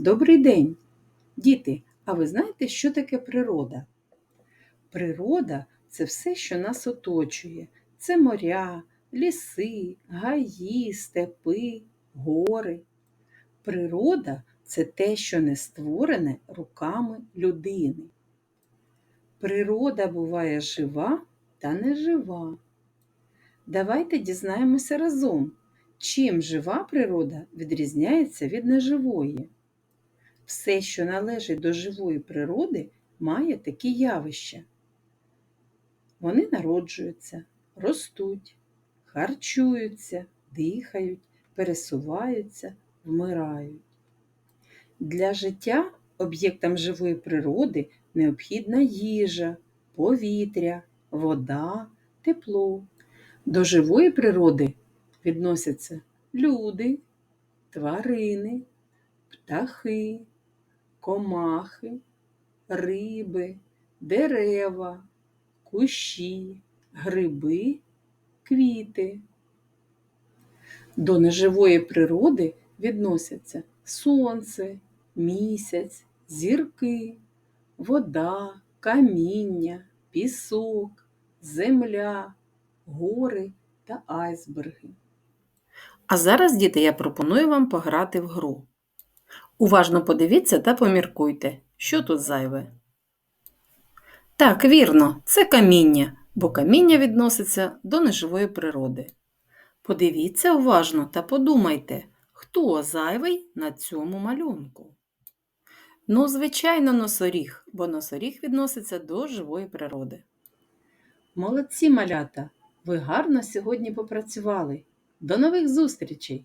Добрий день, діти! А ви знаєте, що таке природа? Природа це все, що нас оточує. Це моря, ліси, гаї, степи, гори. Природа це те, що не створене руками людини. Природа буває жива та нежива. Давайте дізнаємося разом, чим жива природа відрізняється від неживої. Все, що належить до живої природи, має такі явища. Вони народжуються, ростуть, харчуються, дихають, пересуваються, вмирають. Для життя об'єктам живої природи необхідна їжа, повітря, вода, тепло. До живої природи відносяться люди, тварини, птахи, комахи, риби, дерева, кущі, гриби, квіти. До неживої природи відносяться сонце, місяць, зірки, вода, каміння, пісок, земля, гори та айсберги. А зараз, діти, я пропоную вам пограти в гру. Уважно подивіться та поміркуйте, що тут зайве. Так, вірно, це каміння, бо каміння відноситься до неживої природи. Подивіться уважно та подумайте, хто зайвий на цьому малюнку. Ну, звичайно, носоріг, бо носоріг відноситься до живої природи. Молодці малята! Ви гарно сьогодні попрацювали. До нових зустрічей!